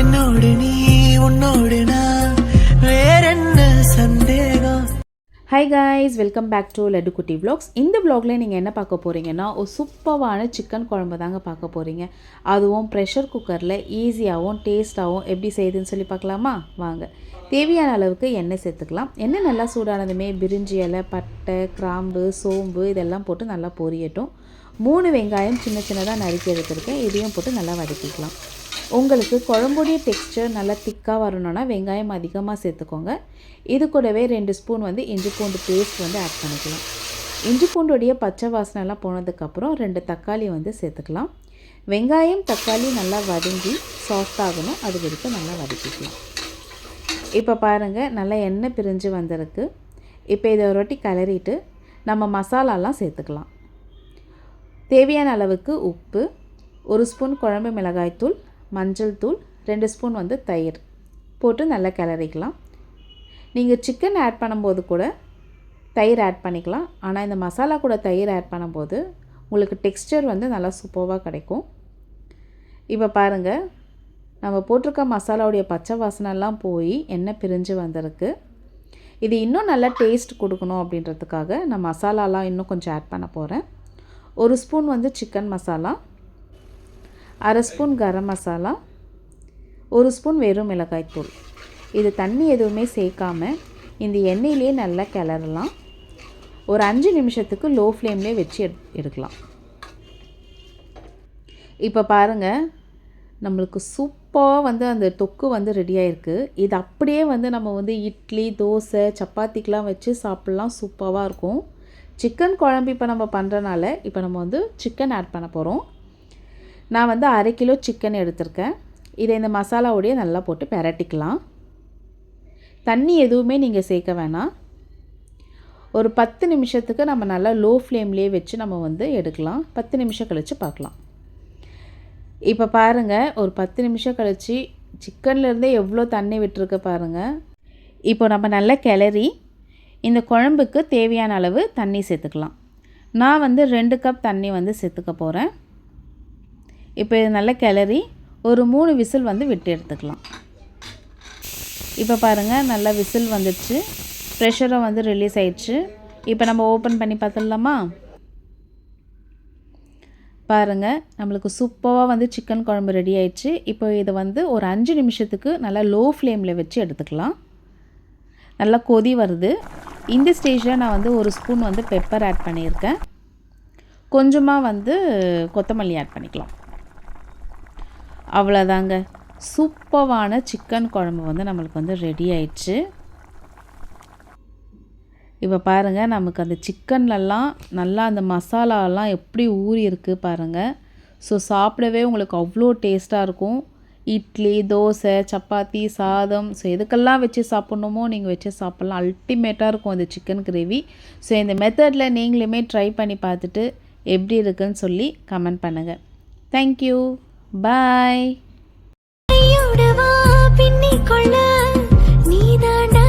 என்னோடு நீ உன்னோடு நான். வேறென்ன சந்தேகம்? Hi guys welcome back to Lattu Kutty vlogs. இந்த vlogல நீங்கள் என்ன பார்க்க போகிறீங்கன்னா ஒரு சூப்பரான சிக்கன் குழம்பு தாங்க பார்க்க போகிறீங்க அதுவும் ப்ரெஷர் குக்கரில் ஈஸியாகவும் டேஸ்ட்டாகவும் எப்படி செய்யுதுன்னு சொல்லி பார்க்கலாமா? வாங்க. தேவையான அளவுக்கு எண்ணெய் சேர்த்துக்கலாம். எண்ணெய் நல்லா சூடானதுமே பிரிஞ்சி இலை பட்டை கிராம்பு சோம்பு இதெல்லாம் போட்டு நல்லா பொரியட்டும். மூணு வெங்காயம் சின்ன சின்னதாக நறுக்கி எடுத்துருக்கேன். இதையும் போட்டு நல்லா வதக்கிக்கலாம். உங்களுக்கு குழம்புடைய டெக்ஸ்டர் நல்லா திக்காக வரணும்னா வெங்காயம் அதிகமாக சேர்த்துக்கோங்க. இது கூடவே ரெண்டு ஸ்பூன் வந்து இஞ்சி பூண்டு பேஸ்ட் வந்து ஆட் பண்ணிக்கலாம். இஞ்சி பூண்டுடைய பச்சை வாசனைலாம் போனதுக்கப்புறம் ரெண்டு தக்காளி வந்து சேர்த்துக்கலாம். வெங்காயம் தக்காளி நல்லா வதங்கி சாஃப்ட் ஆகணும். அது வரைக்கும் நல்லா வதக்கிக்கலாம். இப்போ பாருங்கள் நல்லா எண்ணெய் பிரிஞ்சு வந்திருக்கு. இப்போ இதை ஒரு ரொட்டி கிளறிட்டு நம்ம மசாலாலாம் சேர்த்துக்கலாம். தேவையான அளவுக்கு உப்பு ஒரு ஸ்பூன் குழம்பு மிளகாய்த்தூள் மஞ்சள் தூள் ரெண்டு ஸ்பூன் வந்து தயிர் போட்டு நல்லா கிளறிக்கலாம். நீங்கள் சிக்கன் ஆட் பண்ணும்போது கூட தயிர் ஆட் பண்ணிக்கலாம். ஆனால் இந்த மசாலா கூட தயிர் ஆட் பண்ணும்போது உங்களுக்கு டெக்ஸ்டர் வந்து நல்லா சூப்பராக கிடைக்கும். இப்போ பாருங்கள் நம்ம போட்டிருக்க மசாலாவுடைய பச்சை வாசனைலாம் போய் எண்ணெய் பிரிஞ்சு வந்திருக்கு. இது இன்னும் நல்லா டேஸ்ட் கொடுக்கணும் அப்படின்றதுக்காக நான் மசாலாலாம் இன்னும் கொஞ்சம் ஆட் பண்ண போகிறேன் ஒரு ஸ்பூன் வந்து சிக்கன் மசாலா. அரை ஸ்பூன் கரம் மசாலா ஒரு ஸ்பூன் வெறும் மிளகாய்த்தூள் இது தண்ணி எதுவுமே சேர்க்காம இந்த எண்ணெயிலே நல்லா கிளறலாம். ஒரு அஞ்சு நிமிஷத்துக்கு லோ ஃப்ளேம்லேயே வச்சு எடு எடுக்கலாம். இப்போ பாருங்கள் நம்மளுக்கு சூப்பராக வந்து அந்த தொக்கு வந்து ரெடி ஆயிருக்கு. இது அப்படியே வந்து நம்ம வந்து இட்லி தோசை சப்பாத்திக்கெலாம் வச்சு சாப்பிட்லாம் சூப்பராக இருக்கும். சிக்கன் குழம்பு இப்போ நம்ம பண்ணுறனால இப்போ நம்ம வந்து சிக்கன் ஆட் பண்ண போகிறோம் நான் வந்து அரை கிலோ சிக்கன் எடுத்திருக்கேன். இதை இந்த மசாலாவோடையே நல்லா போட்டு பெரட்டிக்கலாம். தண்ணி எதுவுமே நீங்கள் சேர்க்க வேணாம். ஒரு பத்து நிமிஷத்துக்கு நம்ம நல்லா லோ ஃப்ளேம்லேயே வச்சு நம்ம வந்து எடுக்கலாம். பத்து நிமிஷம் கழித்து பார்க்கலாம். இப்போ பாருங்கள் ஒரு பத்து நிமிஷம் கழித்து சிக்கன்லேருந்தே எவ்வளோ தண்ணி விட்டுருக்கு பாருங்கள் இப்போ நம்ம நல்லா கிளறி இந்த குழம்புக்கு தேவையான அளவு தண்ணி சேர்த்துக்கலாம். நான் வந்து ரெண்டு கப் தண்ணி வந்து சேர்த்துக்க போகிறேன் இப்போ இது நல்லா கிளறி ஒரு மூணு விசில் வந்து விட்டு எடுத்துக்கலாம். இப்போ பாருங்கள் நல்லா விசில் வந்துடுச்சு. ப்ரெஷரும் வந்து ரிலீஸ் ஆயிடுச்சு. இப்போ நம்ம ஓப்பன் பண்ணி பார்த்துடலாமா? பாருங்கள் நம்மளுக்கு சூப்பராக வந்து சிக்கன் குழம்பு ரெடி ஆயிடுச்சு. இப்போ இதை வந்து ஒரு அஞ்சு நிமிஷத்துக்கு நல்லா லோ ஃப்ளேமில் வச்சு எடுத்துக்கலாம். நல்லா கொதி வருது. இந்த ஸ்டேஜில் நான் வந்து ஒரு ஸ்பூன் வந்து பெப்பர் ஆட் பண்ணியிருக்கேன். கொஞ்சமாக வந்து கொத்தமல்லி ஆட் பண்ணிக்கலாம். அவ்வளோதாங்க சூப்பவான சிக்கன் குழம்பு வந்து நம்மளுக்கு வந்து ரெடி ஆயிடுச்சு. இப்போ பாருங்கள் நமக்கு அந்த சிக்கன்லலாம் நல்லா அந்த மசாலாலாம் எப்படி ஊறி இருக்குது பாருங்கள் ஸோ சாப்பிடவே உங்களுக்கு அவ்வளோ டேஸ்ட்டாக இருக்கும். இட்லி தோசை சப்பாத்தி சாதம். ஸோ எதுக்கெல்லாம் வச்சு சாப்பிட்ணுமோ நீங்கள் வச்சு சாப்பிட்லாம். அல்டிமேட்டாக இருக்கும் அந்த சிக்கன் கிரேவி. ஸோ இந்த மெத்தடில் நீங்களுமே ட்ரை பண்ணி பார்த்துட்டு எப்படி இருக்குன்னு சொல்லி கமெண்ட் பண்ணுங்கள் தேங்க்யூ பாய் கையோடவா பின்னிக்கொள்ள நீதாண்டா